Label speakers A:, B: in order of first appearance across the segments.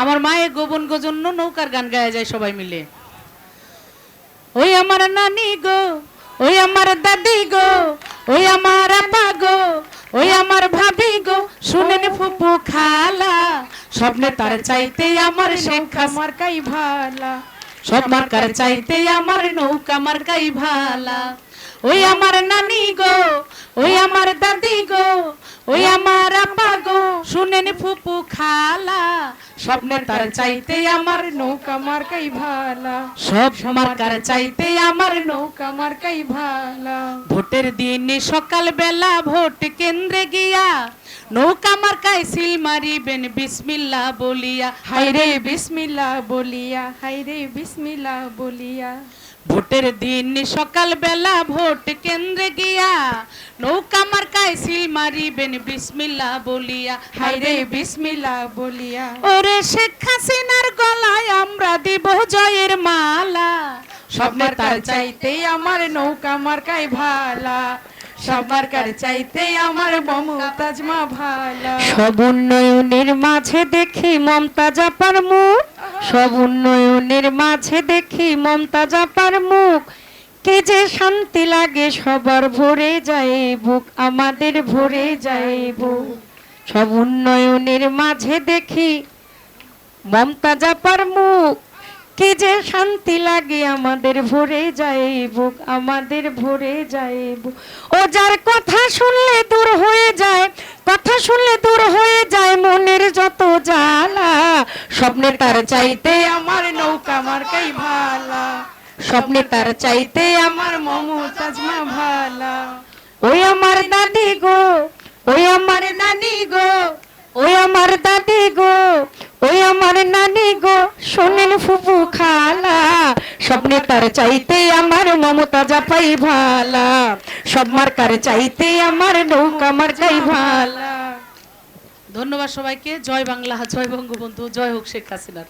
A: আমার মায়ে গোবন গো জন্য নৌকার গান গায়ে যায় সবাই মিলে। ওই আমার নানি গো, ওই আমার দাদি গো, ওই আমার আপা গো, ওই আমার ভাবি গো, শুনেন ফুপু খালা, স্বপ্নে তার চাইতে আমার শেখা
B: মার্কাই ভালা
A: সব মার্কার চাইতে আমার নৌকা মার্কাই ভালা। ওই আমার নানি গো ওই আমার দাদি গো ওই আমার আপা গো। শুনেন ফুপু খালা স্বপ্নে তার চাইতে আমার
B: নৌকা মার্কাই ভালা।
A: সব মার্কার চাইতে আমার নৌকা
B: মার্কাই ভালা।
A: ভোটের দিনে সকাল বেলা ভোট কেন্দ্রে গিয়া নৌকা মার্কায় সিল মারিবেন বিসমিল্লা বলিয়া।
B: হাইরে বিসমিল্লা বলিয়া হাইরে বিসমিল্লা বলিয়া।
A: ভোটের দিন সকাল বেলা ভোট কেন্দ্রে গিয়া নৌকা মার্কায় সিল মারিবেন বিসমিল্লা বলিয়া।
B: হাইরে বিসমিল্লা বলিয়া।
A: ওরে শেখ হাসিনার গলায় আমরা দিব জয়ের মালা।
B: সবার তার চাইতে আমার নৌকা মার্কায় ভালা। সবার কার চাইতে আমার মমতাজ মা ভালা।
C: সব উন্নয়নের মাঝে দেখি মমতাজ আপার মুখ। সব উন্নয়নের মাঝে দেখি মমতাজ আপার মুখ। কে যে শান্তি লাগে সবার ভরে যায় বুক, আমাদের ভরে যায় বুক। সব উন্নয়নের মাঝে দেখি মমতাজ আপার মুখ। কে যে শান্তি লাগে আমাদের ভরে যায় বুক আমাদের ভরে যায় বুক ও যার কথা শুনলে দূর হয়ে যায়, কথা শুনলে দূর হয়ে যায়, মনের যত জ্বালা, স্বপ্নে তার চাইতে
B: আমার নৌকা মার্কাই ভালা।
C: স্বপ্নে তার চাইতে
B: আমার মমতাজ মা ভালা।
C: ওই আমার দাদি গো, ওই আমার নানি গো, ওই আমার দাদি গো ওই আমার নানি গো, শোনেন ফুপু খালা। স্বপ্নে তার চাইতে আমার মমতা জাপাই ভালা। সব মার্কার চাইতে আমার নৌকা মার্কাই ভালা।
A: ধন্যবাদ সবাইকে। জয় বাংলা, জয় বঙ্গবন্ধু, জয় হোক শেখ হাসিনার।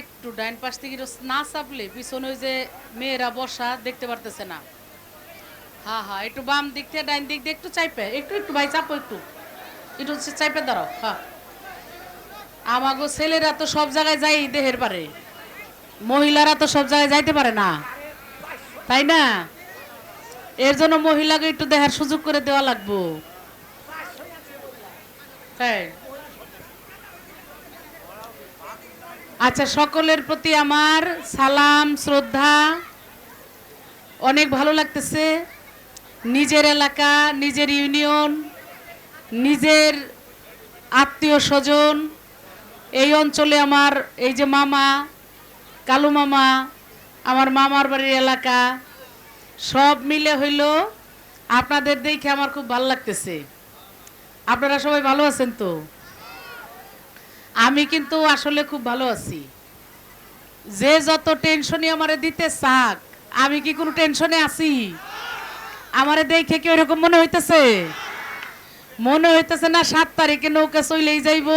A: একটু ডাইন পাশ থেকে না চাপলে পিছনে ওই যে মেয়েরা বসা দেখতে পারতেছে না। হ্যাঁ হ্যাঁ একটু বাম দিক থেকে ডাইন দিক দিয়ে একটু চাইপে, একটু একটু ভাই, চাপো একটু। একটু চাইপে দাঁড়াও হ্যাঁ আমাগো ছেলেরা তো সব জায়গায় যাই দেহের পারে। মহিলারা তো সব জায়গায় যাইতে পারে না। তাই না? এর জন্য মহিলাকে একটু দেখার সুযোগ করে দেওয়া লাগবো। তাই। আচ্ছা সকলের প্রতি আমার সালাম, শ্রদ্ধা। অনেক ভালো লাগতেছে। নিজের এলাকা, নিজের ইউনিয়ন, নিজের আত্মীয় স্বজন, এই অঞ্চলে আমার এই যে মামা, কালু মামা, আমার মামার বাড়ির এলাকা, সব মিলে হইল আপনাদের দেখে আমার খুব ভালো লাগতেছে। আপনারা সবাই ভালো আছেন তো? আমি কিন্তু আসলে খুব ভালো আছি। যে যত টেনশনই আমারে দিতে চাক, আমি কি কোনো টেনশনে আছি? আমারে দেখে কি ওইরকম মনে হইতেছে? মনে হইতেছে না সাত তারিখে নৌকা চইলেই যাইব।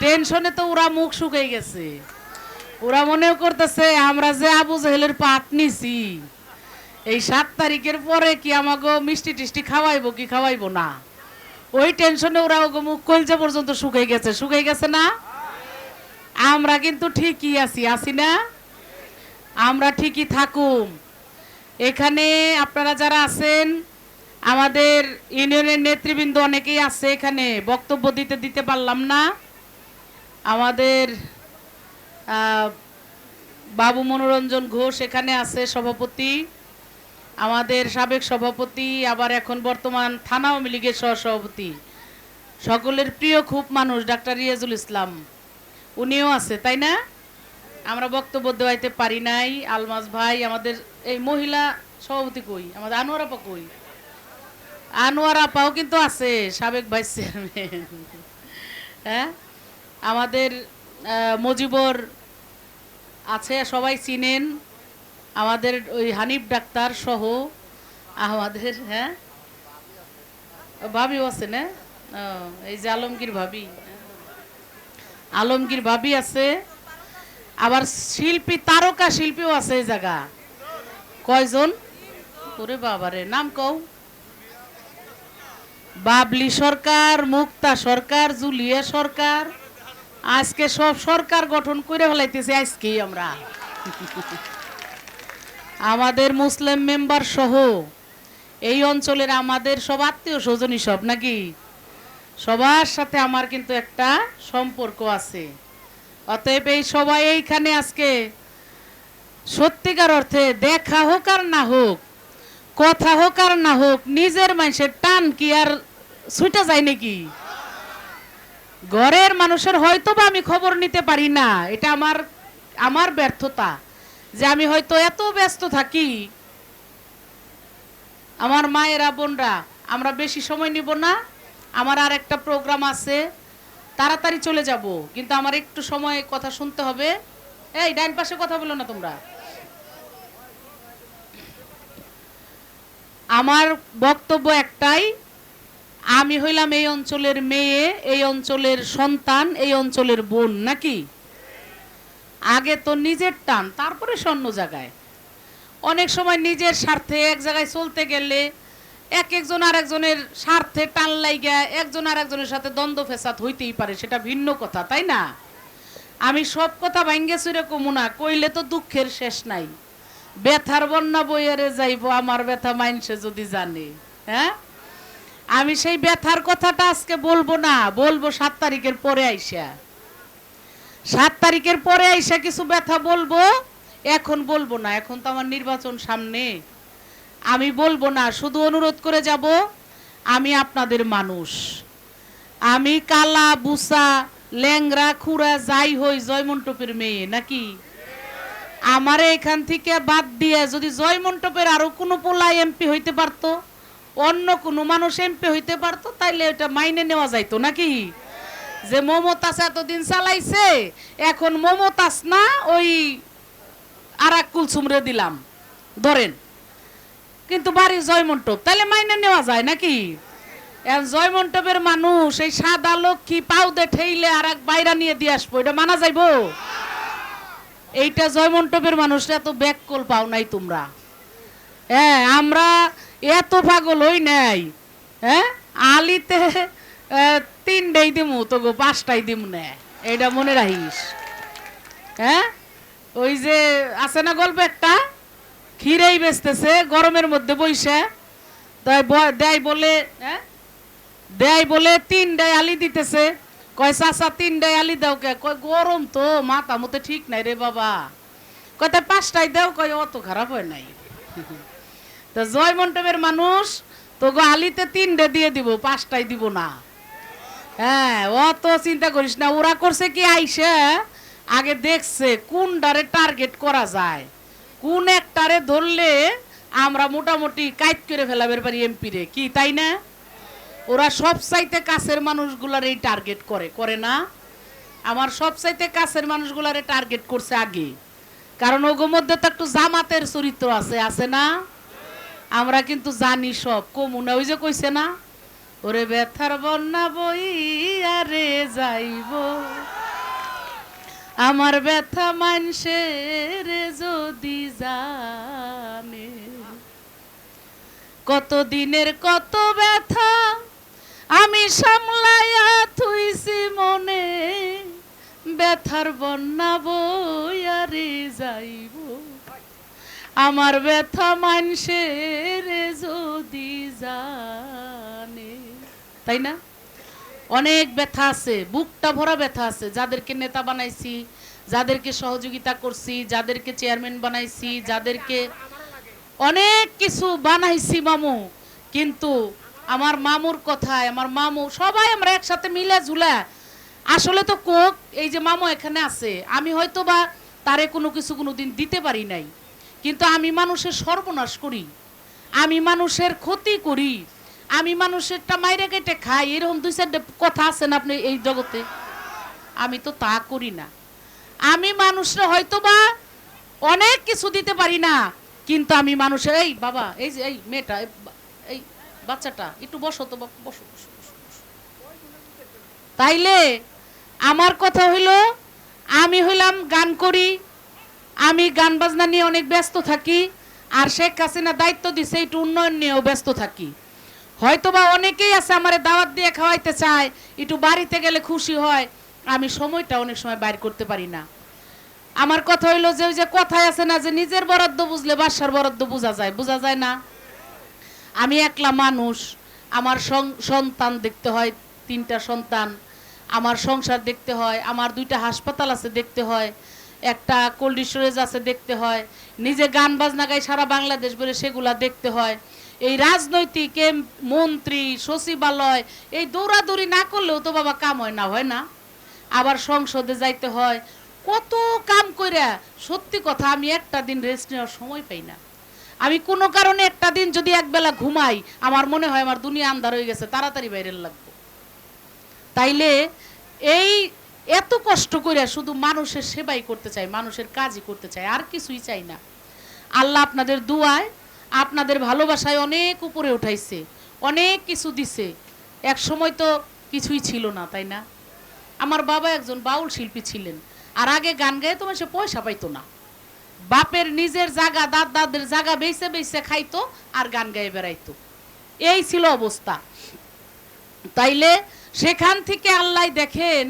A: টেনশনে তো ওরা মুখ শুকাই গেছে। ওরা মনেও করতেছে, আমরা যে আবু জাহেলের পাট নিছি, এই সাত তারিখের পরে কি আমাকে মিষ্টি টিষ্টি খাওয়াইবো কি খাওয়াইবো না? ওই টেনশনে ওরা মুখ কলজা পর্যন্ত শুকাই গেছে। শুকাই গেছে না? আমরা কিন্তু ঠিকই আছি। আছি না? আমরা ঠিকই থাকুম। এখানে আপনারা যারা আছেন, আমাদের ইউনিয়নের নেতৃবৃন্দ অনেকেই আছে এখানে। বক্তব্য দিতে দিতে পারলাম না। আমাদের বাবু মনোরঞ্জন ঘোষ এখানে আছে, সভাপতি। আমাদের সাবেক সভাপতি, আবার এখন বর্তমান থানা আওয়ামী লীগের সহসভাপতি। সকলের প্রিয় খুব মানুষ, ডাক্তার রিয়াজুল ইসলাম। উনিও আছে, তাই না? আমরা বক্তব্য দেওয়াইতে পারি নাই। আলমাস ভাই, আমাদের এই মহিলা সভাপতি কই? আমাদের আনোয়ার আপা কই? আনোয়ার আপাও কিন্তু আছে, সাবেক ভাইস চেয়ারম্যান। হ্যাঁ? আমাদের মজিবর আছে, সবাই চিনেন। আমাদের ওই হানিফ ডাক্তার সহ আমাদের হ্যাঁ? ভাবিও আছে না? এই যে আলমগীর ভাবি। আলমগীর ভাবি আছে। আবার শিল্পী, তারকা শিল্পীও আছে এই জায়গা। কয়জন? ওরে বাবারে, নাম কও। বাবলি সরকার, মুক্তা সরকার, জুলিয়া সরকার। আজকে সব সরকার গঠন করে ফেলাইতেছে আজকেই আমরা। আমাদের মুসলিম মেম্বার সহ এই অঞ্চলের আমাদের সব আত্মীয় স্বজনই সব, নাকি? সবার সাথে আমার কিন্তু একটা সম্পর্ক আছে। অতএব এই সবাই এইখানে আজকে সত্যিকার অর্থে দেখা হোক আর না হোক, কথা হোক আর না হোক, নিজের মানুষের টান কি আর ছুটে যায় নাকি? ঘরের মানুষের হয়তো বা আমি খবর নিতে পারি না, এটা আমার আমার ব্যর্থতা। যে আমি হয়তো এত ব্যস্ত থাকি। আমার মায়েরা, বোনরা, আমরা বেশি সময় নিব না। আমার আর একটা প্রোগ্রাম আছে, তাড়াতাড়ি চলে যাব, কিন্তু আমার একটু সময় কথা শুনতে হবে। এই, ডাইন পাশে কথা বলো না তোমরা। আমার বক্তব্য একটাই, আমি হইলাম এই অঞ্চলের মেয়ে, এই অঞ্চলের সন্তান, এই অঞ্চলের বোন, নাকি? আগে তো নিজের টান, তারপরে অন্য জায়গায়। অনেক সময় নিজের স্বার্থে এক জায়গায় চলতে গেলে এক একজন আর একজনের স্বার্থে টান লাইগা, একজন আর একজনের সাথে দ্বন্দ্ব ফেসাদ হইতেই পারে, সেটা ভিন্ন কথা, তাই না? আমি সব কথা ভাঙ্গে চুরে কমু না, কইলে তো দুঃখের শেষ নাই। ব্যথার বন্যা বইয়ারে যাইব, আমার ব্যথা মাইনসে যদি জানে হ্যাঁ? আমি সেই ব্যথার কথাটা আজকে বলব না, বলব সাত তারিখের পরে আইসা। সাত তারিখের পরে আইসা কিছু ব্যথা বলব? এখন বলব না, এখন তো আমার নির্বাচন সামনে। আমি বলব না, শুধু অনুরোধ করে যাব, আমি আপনাদের মানুষ। আমি কালা, বুসা ল্যাংরা খুড়া, যাই হই, জয়মন্টপের মেয়ে, নাকি? আমার এখান থেকে বাদ দিয়ে যদি জয়মন্টপের আরও কোনো পোলা এমপি হইতে পারতো, অন্য কোনো মানুষ এমপি হইতে পারতো, তাইলে এটা মাইনে নেওয়া যাইতো, নাকি? যে মমতাজ এতদিন চালাইছে, এখন মমতাজ না, ওই আর এক কুলসুমরে দিলাম। ধরেন। কিন্তু বাড়ি জয়মন্টপ তাহলে মাইনে নেওয়া যায় নাকি? জয়মন্টপের মানুষ এই সাদা লক্ষ্মী পাউদে ঠেইলে আর এক বাইরা নিয়ে দিয়ে আসব, এটা মানা যাইবো? এইটা জয়মন্টপের মানুষরা এত ব্যাককল পাও নাই তোমরা। হ্যাঁ আমরা এত পাগল হই নাই। হ্যাঁ আলিতে তিনটাই দিমু তো গো পাঁচটাই দিমু না। এইটা মনে রাখিস। হ্যাঁ? ওই যে আছে না গল্প একটা? ক্ষীরেই বেচতেছে, গরমের মধ্যে বইসে। তাই দেয় বলে হ্যাঁ? দেয় বলে তিন তিনটায় আলি দিতেছে। কয়, চাচা তিনটায় আলি দাও কে? কয়, গরম তো, মাথা মতে ঠিক নাই রে বাবা। কয় তাই পাঁচটায় দাও। কয়, অত খারাপ হয় নাই। তো জয় মন্টপের মানুষ তো গো আলিতে তিনটে দিয়ে দিব পাঁচটায় দিব না। হ্যাঁ অত চিন্তা করিস না, ওরা করছে কি আইসে, আগে দেখছে কোনটারে টার্গেট করা যায়। কোন একটারে ধরলে আমরা মোটামুটি কাইট করে ফেলাবের পারি এমপি রে কি, তাই না? ওরা সব চাইতে কাছের মানুষগুলার এই টার্গেট করে করে না? আমার সব চাইতে কাছের মানুষগুলারে টার্গেট করছে আগে। কারণ ওগো মধ্যে তো একটু জামাতের চরিত্র আছে আছে না? আমরা কিন্তু জানি সব কমুনা ওই যে কইছে না? ওরে ব্যথার বন্যা বই আরে যাইব। আমার ব্যথা মানসে রে যদি জানে। কত দিনের কত ব্যথা আমি সামলাইয়া থুইছি মনে। ব্যথার বন্যা বইয়ারে যাইব। আমার ব্যথা মানুষের যদি জানে। তাই না? অনেক ব্যথা আছে, বুকটা ভরা ব্যথা আছে। যাদেরকে নেতা বানাইছি, যাদেরকে সহযোগিতা করছি, যাদেরকে চেয়ারম্যান বানাইছি, যাদেরকে অনেক কিছু বানাইছি মামু। কিন্তু আমার মামুর কথায়, আমার মামু, সবাই আমরা একসাথে মিলে ঝুলে। আসলে তো কোক, এই যে মামু এখানে আছে, আমি হয়তো বা তারে কোনো কিছু কোনো দিন দিতে পারি নাই। কিন্তু আমি মানুষের সর্বনাশ করি। আমি মানুষের ক্ষতি করি। আমি মানুষেরটা মাইরে কেটে খাই এরকম দুই চারটে কথা আছেন আপনি এই জগতে? আমি তো তা করি না। আমি মানুষরা হয়তো বা অনেক কিছু দিতে পারি না কিন্তু আমি মানুষের এই বাবা এই যে এই মেয়েটা এই বাচ্চাটা একটু বসো তো বসো, বসো। তাইলে আমার কথা হইল আমি হইলাম গান করি আমি গান বাজনা নিয়ে অনেক ব্যস্ত থাকি আর শেখ হাসিনা দায়িত্ব দিছে একটু উন্নয়ন নিয়েও ব্যস্ত থাকি। হয়তোবা অনেকেই আছে আমারে দাওয়াত দিয়ে খাওয়াইতে চায়, একটু বাড়িতে গেলে খুশি হয়, আমি সময়টা অনেক সময় বাইর করতে পারি না। আমার কথা হইল যে ওই যে কথায় আছে না যে নিজের বরাদ্দ বুঝলে বাসার বরাদ্দ বোঝা যায় বোঝা যায় না। আমি একলা মানুষ, আমার সন্তান দেখতে হয়, তিনটা সন্তান, আমার সংসার দেখতে হয়, আমার দুইটা হাসপাতাল আছে দেখতে হয়, একটা কোল্ড স্টোরেজ আছে দেখতে হয়, নিজে গান বাজনা গাই সারা বাংলাদেশ বলে সেগুলা দেখতে হয়। এই রাজনৈতিক মন্ত্রী, সচিবালয়, এই দৌড়াদৌড়ি না করলেও তো বাবা কাম হয় না হয় না। আবার সংসদে যাইতে হয়। কত কাম কইরা, সত্যি কথা, আমি একটা দিন রেস্ট নেওয়ার সময় পাই না। আমি কোনো কারণে একটা দিন যদি একবেলা ঘুমাই, আমার মনে হয় আমার দুনিয়া আন্ধার হয়ে গেছে, তাড়াতাড়ি বাইরের লাগবে। তাইলে এই এত কষ্ট করে শুধু মানুষের সেবাই করতে চাই, মানুষের কাজই করতে চাই, আর কিছুই চাই না। আল্লাহ আপনাদের দুয়ায় আপনাদের ভালোবাসায় অনেক উপরে উঠাইছে, অনেক কিছু দিছে। এক সময় তো কিছুই ছিল না, তাই না? আমার বাবা একজন বাউল শিল্পী ছিলেন, আর আগে গান গায়ে তো সে পয়সা পাইতো না। বাপের নিজের জায়গা, দাদ দাদের জায়গা বেছে বেছে খাইতো আর গান গায়ে বেড়াইতো। এই ছিল অবস্থা। তাইলে সেখান থেকে আল্লাহ দেখেন,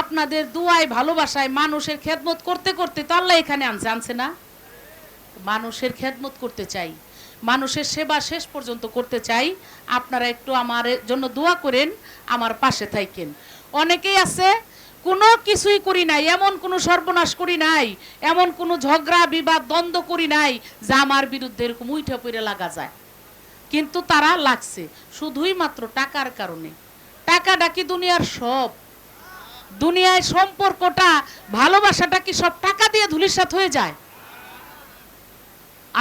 A: আপনাদের দুয়ায় ভালোবাসায় মানুষের খেদমত করতে করতে তো আল্লাহ এখানে আনছে আনছে না? মানুষের খেদমত করতে চাই। মানুষের সেবা শেষ পর্যন্ত করতে চাই। আপনারা একটু আমার জন্য দোয়া করেন, আমার পাশে থাকেন। অনেকেই আছে, কোনো কিছুই করি নাই, এমন কোনো সর্বনাশ করি নাই, এমন কোনো ঝগড়া, বিবাদ, দ্বন্দ্ব করি নাই, যা আমার বিরুদ্ধে এরকম উঠে পড়ে লাগা যায়। কিন্তু তারা লাগছে, শুধুই মাত্র টাকার কারণে। টাকাটা কি দুনিয়ার সব? দুনিয়ায় সম্পর্কটা, ভালোবাসাটা কি সব টাকা দিয়ে ধুলিসাত হয়ে যায়?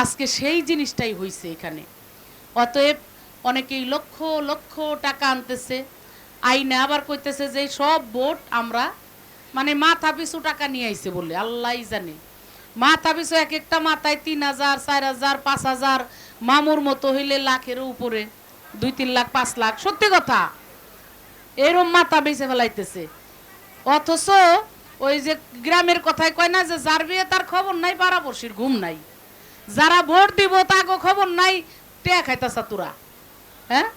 A: আজকে সেই জিনিসটাই হয়েছে এখানে। অতএব অনেকেই লক্ষ লক্ষ টাকা আনতেছে। আইনে আবার কইতেছে যে সব ভোট আমরা মানে মাথা পিছু টাকা নিয়ে আইছে বলে আল্লাহ জানে। মাথা পিছু এক একটা মাথায় তিন হাজার, চার হাজার, পাঁচ হাজার, মামুর মতো হইলে লাখের উপরে, দুই তিন লাখ, পাঁচ লাখ, সত্যি কথা। এরম মাথা বেঁচে ফেলাইতেছে। অথচ ওই যে গ্রামের কথায় কয় না যে, যার বিয়ে তার খবর নাই, পাড়াপড়শির ঘুম নাই। যারা ভোট দিব তাকে খবর নাই, টেয়া খাইতাছা তোরা। হ্যাঁ?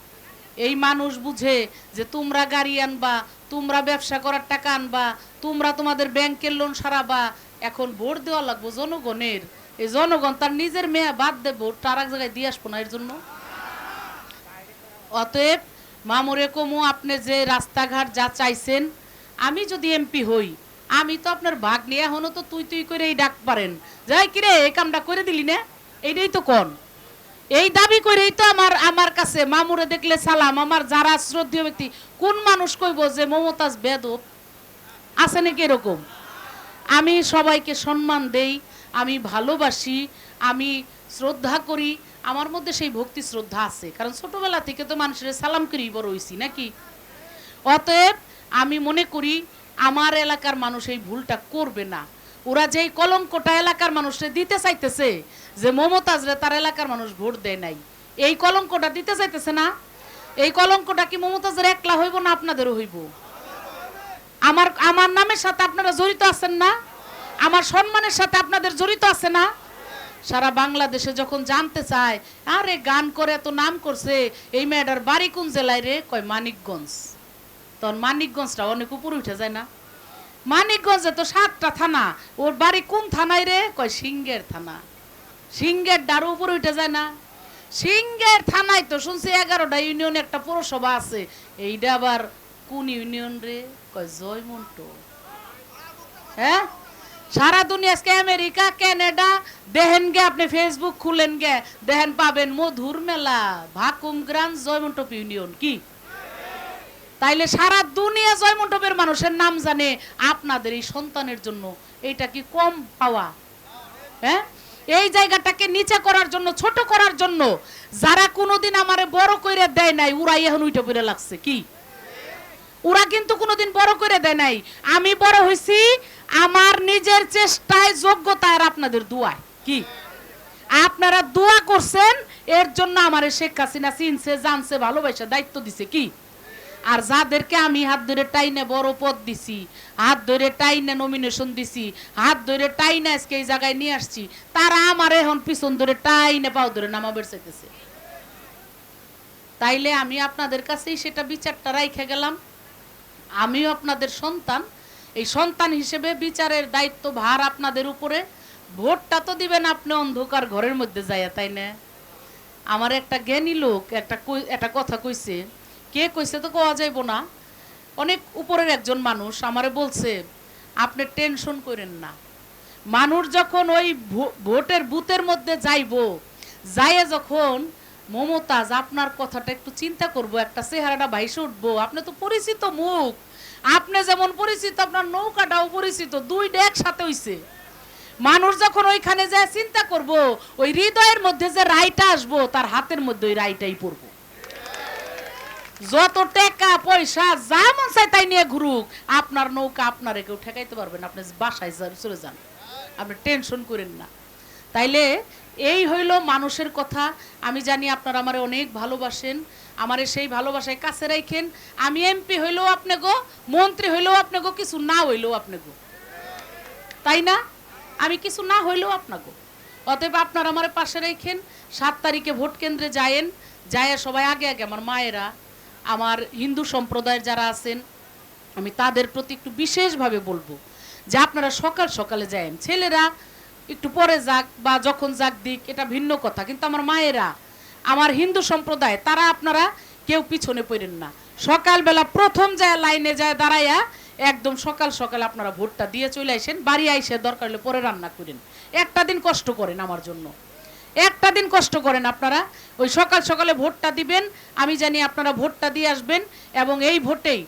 A: এই মানুষ বুঝে যে তোমরা গাড়ি আনবা, তোমরা ব্যবসা করার টাকা আনবা, তোমরা তোমাদের ব্যাংকের লোন সারাবা, এখন ভোট দেওয়া লাগবো জনগণের। এই জনগণ তার নিজের মেয়ে বাদ দে ভোট, তার এক জায়গায় দিয়ে আসব না এর জন্য। অতএব, মামুরে কমু, আপনি যে রাস্তাঘাট যা চাইছেন, আমি যদি এমপি হই আমি তো আপনার ভাগ নিয়ে এখনও তো তুই তুই করে এই ডাক পারেন। যাই কিরে, এই কামটা করে দিলি না? এইটাই তো কোন? এই দাবি করেই তো আমার আমার কাছে মামুরে দেখলে সালাম, আমার যারা শ্রদ্ধেয় ব্যক্তি, কোন মানুষ কইব যে মমতাজ বেদব? আছে নাকি এরকম? আমি সবাইকে সম্মান দেই, আমি ভালোবাসি, আমি শ্রদ্ধা করি, আমার মধ্যে সেই ভক্তি শ্রদ্ধা আছে। কারণ ছোটবেলা থেকে তো মানুষের সালাম করি বড় হইছি, নাকি? অতএব আমি মনে করি আমার এলাকার মানুষ এই ভুলটা করবে না। ওরা যেই কলঙ্কটা এলাকার মানুষরে দিতে চাইতেছে, যে মমতাজরে তার এলাকার মানুষ ভোট দেয় নাই। এই কলঙ্কটা দিতে চাইতেছে না। এই কলঙ্কটা কি মমতাজের একলা হইব না আপনাদেরও হইব? আমার আমার নামের সাথে আপনারা জড়িত আছেন না? আমার সম্মানের সাথে আপনাদের জড়িত আছে না? সারা বাংলাদেশে যখন জানতে চায়, আরে গান করে এত নাম করছে, এই মেয়েটার বাড়ি কোন জেলায় রে? কয় মানিকগঞ্জ। তখন মানিকগঞ্জটা অনেক উপরে উঠে যায় না। মানিকগঞ্জে তো সাতটা থানা, ওর বাড়ি কোন থানায় রে? কয় সিঙ্গের থানা। সিঙ্গের ডারো উপরে উঠে যায় না। সিঙ্গের থানায় তো শুনছি এগারোটা ইউনিয়ন, একটা পৌরসভা আছে। এইটা আবার কোন ইউনিয়ন রে? কয় জয়মন্ট হ্যাঁ? সারা দুনিয়া আজকে আমেরিকা, কানাডা, দেখেন গে আপনি ফেসবুক খুলেন গে। দেখেন পাবেন মধুর মেলা, ভাকুম গ্রাম জয়মন্টপ ইউনিয়ন, কি? তাইলে সারা দুনিয়া জয়মন্টপের মানুষের নাম জানে আপনাদের এই সন্তানের জন্য। এইটা কি কম পাওয়া? হ্যাঁ? এই জায়গাটাকে নিচে করার জন্য, ছোট করার জন্য যারা কোনোদিন আমারে বড় কইরে দেয় নাই উড়াই এখন উইটা পড়ে লাগছে। কি? ওরা কিন্তু কোনোদিন বড় করে দেয় নাই। আমি বড় হয়েছি আমার নিজের চেষ্টায় যোগ্যতা আর আপনাদের দোয়ায় কি? আপনারা দোয়া করছেন, এর জন্য আমার শেখ হাসিনা চিনছে, জানছে, ভালোবাসা, দায়িত্ব দিছে। কি? আর যাদেরকে আমি হাত ধরে টাইনে বড় পদ দিছি, হাত ধরে টাইনে নমিনেশন দিছি, হাত ধরে টাইনে আজকে এই জায়গায় নিয়ে আসছি, তারা আমার এখন পিছন ধরে টাইনে পাও ধরে নামাবের চাইতেছে। তাইলে আমি আপনাদের কাছেই সেটা বিচারটা রাইখে গেলাম। আমিও আপনাদের সন্তান, এই সন্তান হিসেবে বিচারের দায়িত্ব ভার আপনাদের উপরে, ভোটটা তো দিবেন আপনি অন্ধকার ঘরের মধ্যে যাইয়া, তাই না? আমার একটা জ্ঞানী লোক একটা একটা কথা কইছে কে কইছে তো কোয়া যাইব না? অনেক উপরের একজন মানুষ আমারে বলছে, আপনি টেনশন করেন না। মানুষ যখন ওই ভোটের বুথের মধ্যে যাইব, যাইয়ে যখন মমতাজ আপনার কথাটা একটু চিন্তা করব, একটা চেহারাটা ভাইসে উঠবো, আপনি তো পরিচিত মুখ। আপনি যেমন পরিচিত, আপনার নৌকাটাও পরিচিত দুই দুইটা একসাথে হইছে। মানুষ যখন ওইখানে যায়, চিন্তা করব, ওই হৃদয়ের মধ্যে যে রায়টা আসব, তার হাতের মধ্যে ওই রায়টাই পড়ব। যত টাকা পয়সা, যা মন চাই তাই নিয়ে ঘুরুক। আপনার নৌকা আপনারে কেউ ঠেকাইতে পারবেন আপনি বাসায় চলে যান। আপনি টেনশন করেন না। তাইলে এই হইল মানুষের কথা। আমি জানি আপনারা আমারে অনেক ভালোবাসেন। আমারে সেই ভালোবাসায় কাছে রাখেন আমি এমপি হইলেও আপনি গো, মন্ত্রী হইলেও আপনি গো, কিছু না হইলেও আপনি গো। তাই না? আমি কিছু না হইলেও আপনাকে অতএব আপনারা আমার পাশে রেখেন সাত তারিখে ভোট কেন্দ্রে যায়েন। যায় সবাই আগে আগে, আমার মায়েরা আমার হিন্দু সম্প্রদায়ের যারা আছেন, আমি তাদের প্রতি একটু বিশেষভাবে বলব যে আপনারা সকাল সকালে যায়েন। ছেলেরা একটু পরে যাক বা যখন যাক দিক, এটা ভিন্ন কথা। কিন্তু আমার মায়েরা, আমার হিন্দু সম্প্রদায়, তারা আপনারা কেউ পিছনে পড়েন না। সকালবেলা প্রথম যায় লাইনে যায় দাঁড়াইয়া একদম সকাল সকাল আপনারা ভোটটা দিয়ে চলে আসেন, বাড়ি আইসে দরকার হলে পরে রান্না করেন। একটা দিন কষ্ট করেন আমার জন্য। একটা দিন কষ্ট করেন আপনারা। ওই সকাল সকালে ভোটটা দিবেন, আমি জানি আপনারা ভোটটা দিয়ে আসবেন এবং এই ভোটেই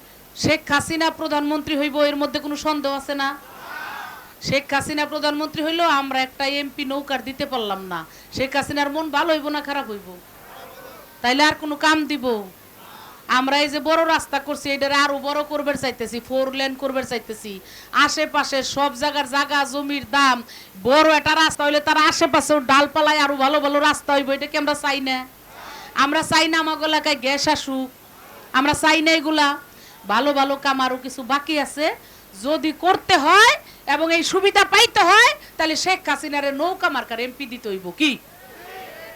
A: শেখ হাসিনা প্রধানমন্ত্রী হইব, এর মধ্যে কোনো সন্দেহ আছে না? শেখ হাসিনা প্রধানমন্ত্রী হইলেও আমরা একটা এমপি নৌকার দিতে পারলাম না। শেখ হাসিনার মন ভালো হইব না খারাপ হইব? তাইলে আর কোনো কাম দিব? আমরা এই যে বড় রাস্তা করছি, এটারে আরও বড় করবার চাইতেছি ফোর লেন করবার চাইতেছি। আশেপাশে সব জায়গার জায়গা, জমির দাম, বড় একটা রাস্তা হইলে তার আশেপাশেও ডালপালায় আরও ভালো ভালো রাস্তা হইব, এটা কি আমরা চাই না? আমরা চাই না আমাকে এলাকায় গ্যাস আসুক, আমরা চাই না এগুলা। ভালো ভালো কাম আরও কিছু বাকি আছে, যদি করতে হয় এবং এই সুবিধা পাইতে হয়, তাহলে শেখ হাসিনারে নৌকা মার্কার এমপি দিতে হইব কি?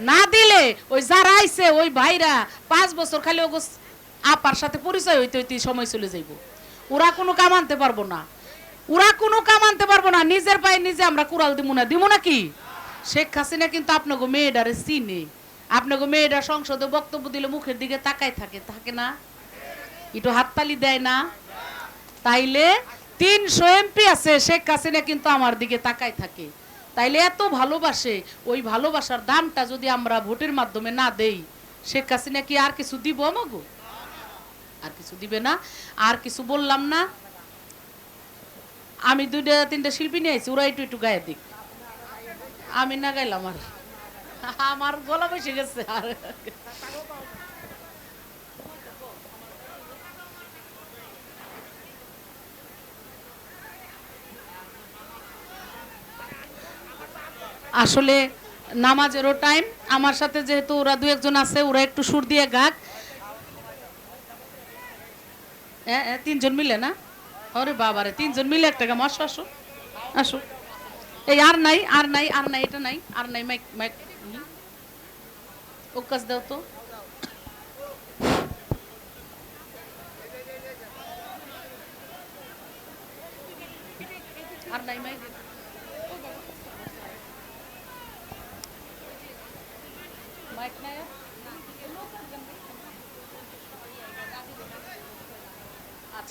A: না দিলে ওই যারা আইছে, ওই ভাইরা, পাঁচ বছর খালি ওগো আপার সাথে পরিচয় হইতে হইতে সময় চলে যাইব। ওরা কোনো কাম আনতে পারব না। ওরা কোনো কাম আনতে পারব না। নিজের পায়ে নিজে আমরা কুড়াল দিব না। দিব না কি? শেখ হাসিনা কিন্তু আপনাকে মেয়েডারে চিনে। আপনাকে মেয়েটা সংসদে বক্তব্য দিলে মুখের দিকে তাকায় থাকে। থাকে না? একটু হাততালি দেয় না? তাইলে তিনশো এমপি আছে। শেখ হাসিনা কিন্তু আমার দিকে তাকায় থাকে। তাইলে এত ভালোবাসে। ওই ভালোবাসার দামটা যদি আমরা ভোটের মাধ্যমে না দেই, শেখ হাসিনা কি আর কিছু দিব আমাগো? আর কিছু দিবে না, আর কিছু বললাম না। আমি দুইটা, তিনটা শিল্পী নিয়ে আইছি, ওরা একটু একটু গায়ে দিক। আমি না গাইলাম আর। আমার গলা বসে গেছে আর। আসলে নামাজেরও টাইম আমার সাথে যেহেতু ওরা দু একজন আছে, ওরা একটু সুর দিয়ে গাক। হ্যাঁ হ্যাঁ, তিনজন মিলে না? আরে বাবারে তিনজন মিলে একটা গাম। আসো আসো আসো। এই আর নাই আর নাই আর নাই এটা নাই আর নাই মাইক মাইক। হুম। দাও তো। আর নাই মাইক। মাইক নাই?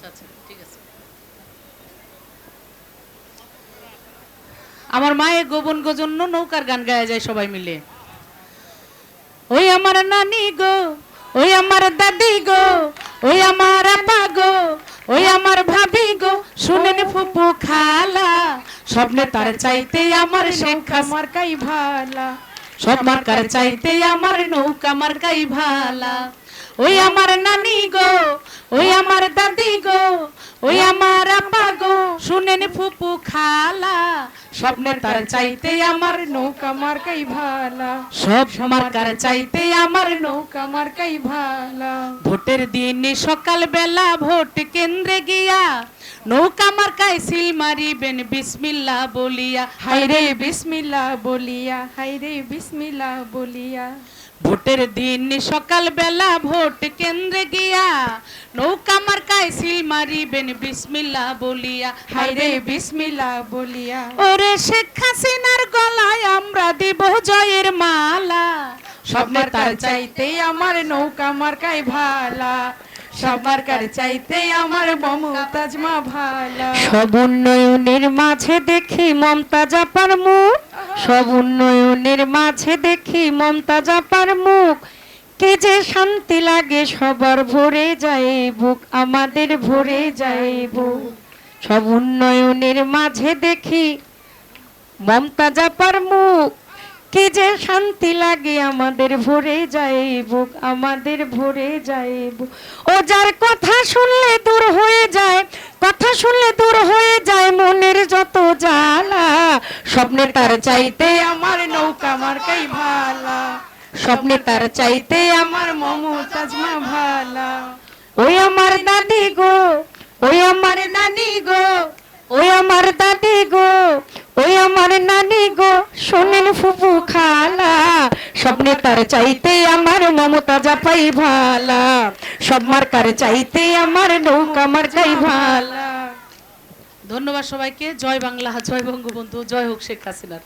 A: আচ্ছা আমার মায়ের গোবন জন্য নৌকার গান গায়ে যায় সবাই মিলে। ওই আমার নানি গো, ওই আমার দাদি গো, ওই আমার আপা গো, ওই আমার ভাবি গো, শুনেন ফুপু খালা স্বপ্নে তার চাইতে আমার শেখ
B: মার্কাই ভালা,
A: সব মার্কার চাইতে আমার নৌকা মার্কাই ভালা। ওই আমার নানি গো ওই আমার দাদি গো ওই আমার আপা গো। শুনেন ফুপু খালা স্বপ্নের তার চাইতে আমার
B: নৌকা মার্কাই ভালা।
A: সব মার্কার চাইতে আমার
B: নৌকা মার্কাই ভালা।
A: ভোটের দিন সকাল বেলা ভোট কেন্দ্রে গিয়া নৌকা মার্কায় সিল মারিবেন বিসমিল্লা বলিয়া।
B: হাইরে বিসমিল্লা বলিয়া হাইরে বিসমিল্লা বলিয়া।
A: ভোটের দিন সকাল বেলা ভোট কেন্দ্রে গিয়া নৌকা মার্কায় সিল মারিবেন বিসমিল্লা বলিয়া।
B: হাইরে বিসমিল্লা বলিয়া।
A: ওরে শেখ হাসিনার গলায় আমরা দিব জয়ের মালা।
B: স্বপ্নের তার চাইতে আমার নৌকা মার্কাই ভালা। সব মার্কার চাইতে আমার মমতাজ মা ভালা।
C: সব উন্নয়নের মাঝে দেখি মমতাজ আপার মুখ। সব উন্নয়নের মাঝে দেখি মমতাজ আপার মুখ। কে যে শান্তি লাগে সবার ভরে যায় বুক, আমাদের ভরে যায় বুক। সব উন্নয়নের মাঝে দেখি মমতাজ আপার মুখ। কে যে শান্তি লাগে আমাদের ভরে যায় বুক আমাদের ভরে যায় বুক ও যার কথা শুনলে দূর হয়ে যায়, কথা শুনলে দূর হয়ে যায় মনের যত জ্বালা, স্বপ্নে তার চাইতে
B: আমার নৌকা মার্কাই ভালা।
C: স্বপ্নে তার চাইতে
B: আমার মমতাজ মা ভালা।
C: ওই আমার দাদি গো, ওই আমার নানি গো, ওই আমার দাদি গো ওই আমার নানি গো শোনেন ফুপু খালা। স্বপ্নে তার চাইতে আমার মমতা জাপাই ভালা। সব মার্কার চাইতে আমার নৌকা মার্কাই ভালা।
A: ধন্যবাদ সবাইকে। জয় বাংলা জয় বঙ্গবন্ধু জয় হোক শেখ হাসিনার।